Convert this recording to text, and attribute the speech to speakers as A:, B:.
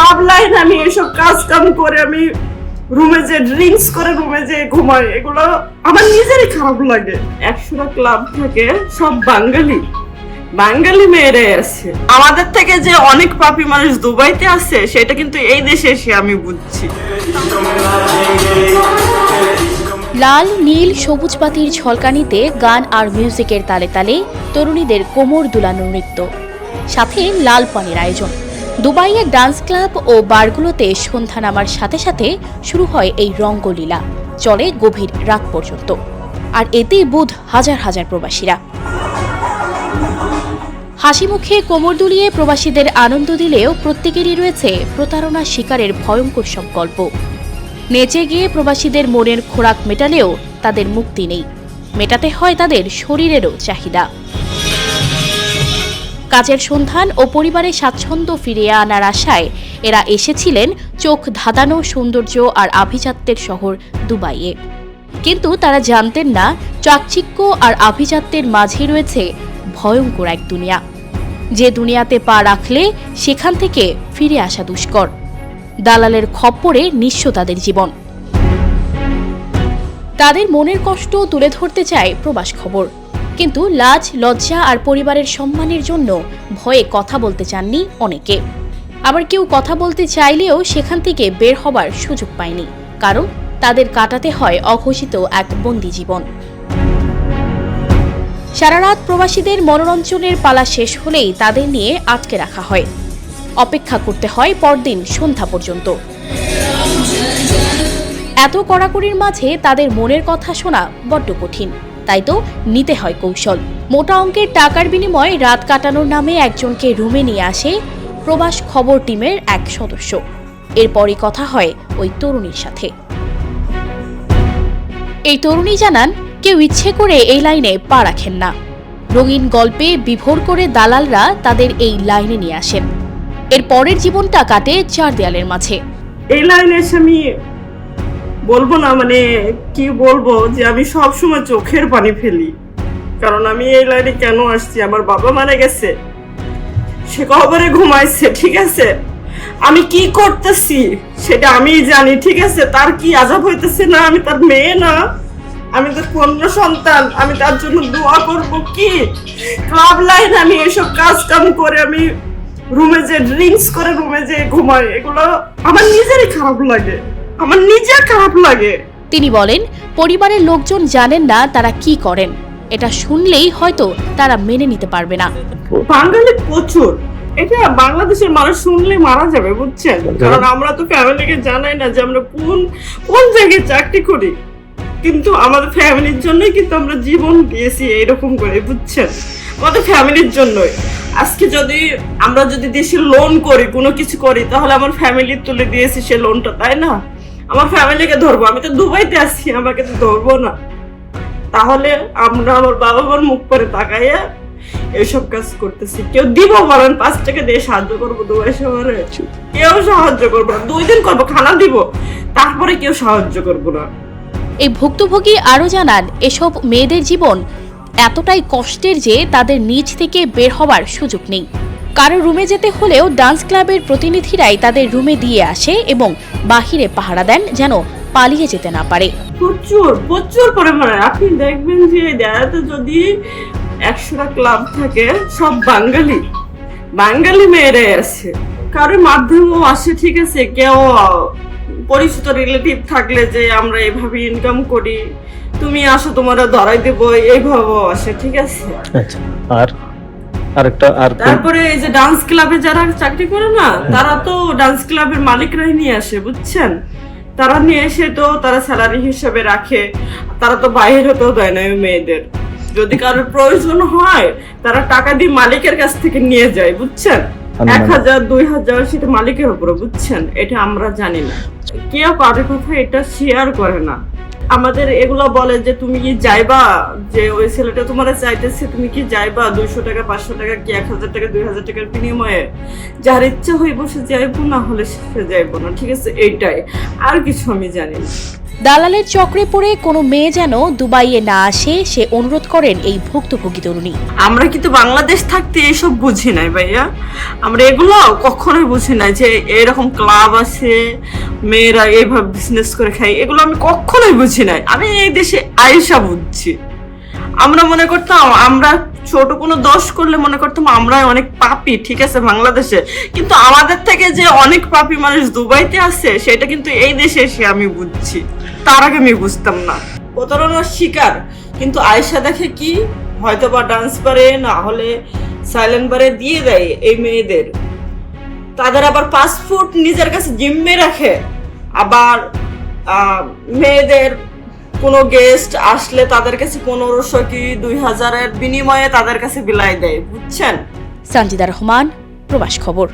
A: Club line আমি এসব কাজ কাম করে আমি রুমে যে ড্রিঙ্কস করে রুমে যে ঘুমাই, এগুলো আমার নিজেরই খারাপ লাগে। একশোটা ক্লাব থাকে, সব বাঙালি। বাঙালি মেয়েরাই আছে। আমাদের থেকে যে অনেক পাপি মানুষ দুবাইতে আছে, সেটা কিন্তু এই দেশে এসে আমি বুঝছি।
B: লাল, নীল, সবুজ পাতির ঝলকানিতে গান আর মিউজিকের তালে তালে তরুণীদের কোমর দুলানো নৃত্য। সাথে লাল পানির আয়োজন। দুবাইয়ের ডান্স ক্লাব ও বারগুলোতে সন্ধ্যা নামার সাথে সাথে শুরু হয় এই রঙ্গলীলা। চলে গভীর রাত পর্যন্ত। আর এতেই বুধ হাজার হাজার প্রবাসীরা। হাসি মুখে কোমর দুলিয়ে প্রবাসীদের আনন্দ দিলেও প্রত্যেকেরই রয়েছে প্রতারণা শিকারের ভয়ঙ্কর সব গল্প। নেচে গিয়ে প্রবাসীদের মনের খোরাক মেটালেও তাদের মুক্তি নেই। মেটাতে হয় তাদের শরীরেরও চাহিদা। কাজের সন্ধান ও পরিবারের স্বাচ্ছন্দ্য ফিরিয়ে আনার আশায় এরা এসেছিলেন চোখ ধাঁধানো সৌন্দর্য আর আভিজাত্যের শহর দুবাইয়ে। কিন্তু তারা জানতেন না চাকচিক্য আর আভিজাত্যের মাঝে রয়েছে ভয়ঙ্কর এক দুনিয়া। যে দুনিয়াতে পা রাখলে সেখান থেকে ফিরে আসা দুষ্কর। দালালের খপ্পরে নিঃস্ব তাদের জীবন। তাদের মনের কষ্ট তুলে ধরতে চায় প্রবাস খবর। কিন্তু লাজ, লজ্জা আর পরিবারের সম্মানের জন্য ভয়ে কথা বলতে চাননি অনেকে। আবার কেউ কথা বলতে চাইলেও সেখান থেকে বের হবার সুযোগ পায়নি, কারণ তাদের কাটাতে হয় অঘোষিত এক বন্দি জীবন। সারা রাত প্রবাসীদের মনোরঞ্জনের পালা শেষ হলেই তাদের নিয়ে আটকে রাখা হয়। অপেক্ষা করতে হয় পরদিন সন্ধ্যা পর্যন্ত। এত কড়াকড়ির মাঝে তাদের মনের কথা শোনা বড্ড কঠিন। তাই তো নিতে হয় কৌশল। মোটা অঙ্কের টাকার বিনিময়ে রাত কাটানোর নামে একজনকে রুমে নিয়ে আসে প্রবাস খবর টিমের এক সদস্য। এরপরই কথা হয় ওই তরুণীর সাথে। এই তরুণী জানান, কেউ ইচ্ছে করে এই লাইনে পা রাখেন না। রঙিন গল্পে বিভোর করে দালালরা তাদের এই লাইনে নিয়ে আসেন। এর পরের জীবনটা কাটে চার দেয়ালের মাঝে।
A: এই লাইনে এসে আমি বলব না মানে কি বলব যে আমি সব সময় চোখের পানি ফেলি। কারণ আমি এই লাইনে কেন আসছি? আমার বাবা মারা গেছে। সে কবরে ঘুমাইছে, ঠিক আছে? আমি কি করতেছি সেটা আমি জানি, ঠিক আছে? তার কি আজাব হইতেছে না? আমি তার মেয়ে না। আমি তার কন্যা সন্তান, আমি তার জন্য দোয়া করব কি? ক্লাব লাইন আমি এসব কাজ কাম করে আমি রুমে যে ড্রিঙ্কস করে রুমে যে ঘুমাই, এগুলো আমার নিজেরই খারাপ লাগে। আমার নিজের খারাপ লাগে।
B: তিনি বলেন পরিবারের লোকজন জানেন না তারা কি করেন। এটা শুনলেই হয়তো তারা মেনে নিতে পারবে না।
A: বাঙালি প্রচুর। এটা বাংলাদেশের মানুষ শুনলে মারা যাবে বুঝছেন? কারণ আমরা তো ফ্যামিলিকে জানাই না যে আমরা কোন কোন জায়গায় চাকরি করি। কিন্তু আমাদের ফ্যামিলির জন্যই কিন্তু আমরা জীবন দিয়েছি এইরকম করে বুঝছেন? আমাদের ফ্যামিলির জন্যই। আজকে যদি আমরা যদি দেশে লোন করি কোনো কিছু করি তাহলে আমার ফ্যামিলি তুলে দিয়েছি সে লোনটা তাই না? আমার ফ্যামিলিকে ধরবো। আমি তো দুবাইতে আছি, আমাকে তো ধরবো না। তাহলে আমরা আমার বাবা মার মুখ করে তাকাইয়া এইসব কাজ করতেছি। কেউ দিব বলেন, পাঁচ টাকা দিয়ে সাহায্য করব দুবাই শহরে? কেউ সাহায্য করব না। দুই দিন করব, খানা দিব। তারপরে কেউ সাহায্য করব না।
B: এই ভুক্তভোগী আরও জানান, এসব মেয়েদের জীবন এতটাই কষ্টের যে তাদের নিজ থেকে বের হবার সুযোগ নেই। কারও রুমে যেতে হলেও ডান্স ক্লাবের প্রতিনিধিরাই তাদের রুমে দিয়ে আসে এবং বাহিরে পাহারা দেন যেন পালিয়ে যেতে না পারে।
A: প্রচুর প্রচুর পরিমাণে। আপনি দেখবেন যে দেয়াতে যদি একশোটা ক্লাব থাকে সব বাঙালি বাঙালি মেয়েরাই আছে। কারোর মাধ্যমেও আসে ঠিক আছে কেউ পরিচিত রিলেটিভ থাকলে যে আমরা এভাবে ইনকাম করি তুমি আসো তোমার ধরাই দেবো এইভাবেও আসে ঠিক আছে?
C: আচ্ছা আর আরেকটা আর
A: তারপরে এই যে ডান্স ক্লাবে যারা চাকরি করে না তারা তো ডান্স ক্লাবের মালিকরাই নিয়ে আসে বুঝছেন? তারা নিয়ে এসে তো তারা স্যালারি হিসেবে রাখে। তারা তো বাইরে হতেও দেয় না মেয়েদের। যদি কারোর প্রয়োজন হয় তারা টাকা দিয়ে মালিকের কাছ থেকে নিয়ে যায় বুঝছেন? এক হাজার দুই হাজার সেটা মালিকের উপরে বুঝছেন? এটা আমরা জানি না। কেউ কারোর কথা এটা শেয়ার করে না। আমাদের এগুলো বলে যে, তুমি কি যাইবা? যে ওই ছেলেটা তোমার চাইতেছে, তুমি কি যাইবা? দুইশো টাকা, পাঁচশো টাকা কি এক হাজার টাকা, দুই হাজার টাকার বিনিময়ে? যার ইচ্ছা হইব সে যাইবো, না হলে সে যাইবো না, ঠিক আছে? এইটাই। আর কিছু আমি জানি না।
B: দালালের চক্রে পড়ে কোনো মেয়ে যেন দুবাইয়ে না আসে, সে অনুরোধ করেন এই ভুক্তভোগী তরুণী।
A: আমরা কিন্তু বাংলাদেশ থাকতে এসব বুঝি নাই ভাইয়া? আমরা এগুলো কখনোই বুঝি নাই যে এরকম ক্লাব আছে, মেয়েরা এইভাবে বিজনেস করে খায়, এগুলো আমি কখনোই বুঝি নাই। আমি এই দেশে আয়েশা বুঝছি। আমরা মনে করতাম আমরা ছোট কোনো দোষ করলে মনে করতাম আমরা অনেক পাপি, ঠিক আছে, বাংলাদেশে। কিন্তু আমাদের থেকে যে অনেক পাপি মানুষ দুবাইতে আছে, সেটা কিন্তু এই দেশে এসে আমি বুঝছি। তার আগে আমি বুঝতাম না। প্রতারণার শিকার কিন্তু আয়সা দেখে কি? হয়তো বা ডান্স পারে না হলে সাইলেন্ট বারে দিয়ে দেয় এই মেয়েদের। তাদের আবার পাসপোর্ট নিজের কাছে জিম্মে রাখে। আবার আহ, মেয়েদের কোনো গেস্ট আসলে তাদের কাছে পনেরোশো কি দুই হাজারের বিনিময়ে তাদের কাছে বিলাই দেয় বুঝছেন?
B: সঞ্জিদা রহমান প্রবাস খবর।